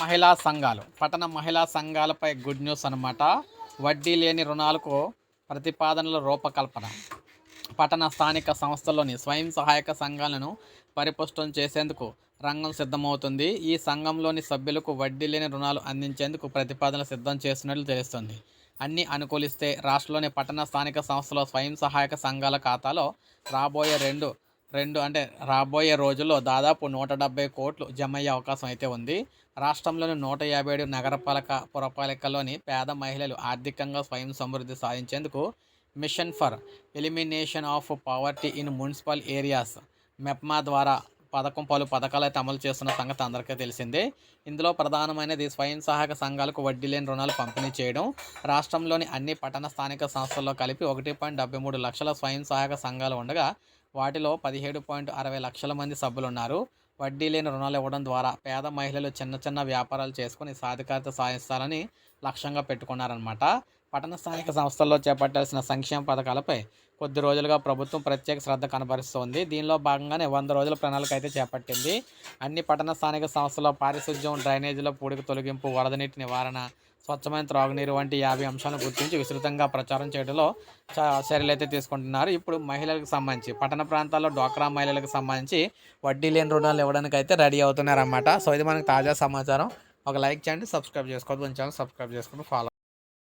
మహిళా సంఘాలు పట్టణ మహిళా సంఘాలపై గుడ్ న్యూస్ అన్నమాట. వడ్డీ లేని రుణాలకు ప్రతిపాదనల రూపకల్పన. పట్టణ స్థానిక సంస్థల్లోని స్వయం సహాయక సంఘాలను పరిపుష్టం చేసేందుకు రంగం సిద్ధమవుతుంది. ఈ సంఘంలోని సభ్యులకు వడ్డీ లేని రుణాలు అందించేందుకు ప్రతిపాదనలు సిద్ధం చేస్తున్నట్లు తెలుస్తుంది. అన్ని అనుకూలిస్తే రాష్ట్రంలోని పట్టణ స్థానిక సంస్థల స్వయం సహాయక సంఘాల ఖాతాలో రాబోయే రెండు రెండు అంటే రాబోయే రోజుల్లో దాదాపు నూట డెబ్బై కోట్లు జమ అయ్యే అవకాశం అయితే ఉంది. రాష్ట్రంలోని నూట యాభై ఏడు నగరపాలక పురపాలికలోని పేద మహిళలు ఆర్థికంగా స్వయం సమృద్ధి సాధించేందుకు mission for elimination of poverty in municipal areas MEPMA ద్వారా పథకం పలు పథకాలు అయితే అమలు చేస్తున్న సంగతి అందరికీ తెలిసిందే. ఇందులో ప్రధానమైనది స్వయం సహాయక సంఘాలకు వడ్డీ లేని రుణాలు పంపిణీ చేయడం రాష్ట్రంలోని అన్ని పట్టణ స్థానిక సంస్థల్లో కలిపి ఒకటి పాయింట్ డెబ్బై మూడు లక్షల స్వయం సహాయక సంఘాలు ఉండగా వాటిలో పదిహేడు పాయింట్ అరవై లక్షల మంది సభ్యులు ఉన్నారు వడ్డీ లేని రుణాలు ఇవ్వడం ద్వారా పేద మహిళలు చిన్న చిన్న వ్యాపారాలు చేసుకుని సాధికారత సాధిస్తారని లక్ష్యంగా పెట్టుకున్నారనమాట పట్టణ స్థానిక సంస్థల్లో చేపట్టాల్సిన సంక్షేమ పథకాలపై కొద్ది రోజులుగా ప్రభుత్వం ప్రత్యేక శ్రద్ధ కనబరుస్తోంది. దీనిలో భాగంగానే వంద రోజుల ప్రణాళిక అయితే చేపట్టింది. అన్ని పట్టణ స్థానిక సంస్థల్లో పారిశుద్ధ్యం డ్రైనేజీల పూడిక తొలగింపు వరద నీటి నివారణ స్వచ్ఛమైన త్రాగునీరు వంటి యాభై అంశాలను గుర్తించి విస్తృతంగా ప్రచారం చేయడంలో చర్యలు అయితే తీసుకుంటున్నారు. ఇప్పుడు మహిళలకు సంబంధించి పట్టణ ప్రాంతాల్లో డ్వాక్రా మహిళలకు సంబంధించి వడ్డీ లేని రుణాలు ఇవ్వడానికి అయితే రెడీ అవుతున్నారన్నమాట. సో ఇది మనకు తాజా సమాచారం. ఒక లైక్ చేయండి సబ్స్క్రైబ్ చేసుకోవద్దు. కొంచెం సబ్స్క్రైబ్ చేసుకుని ఫాలో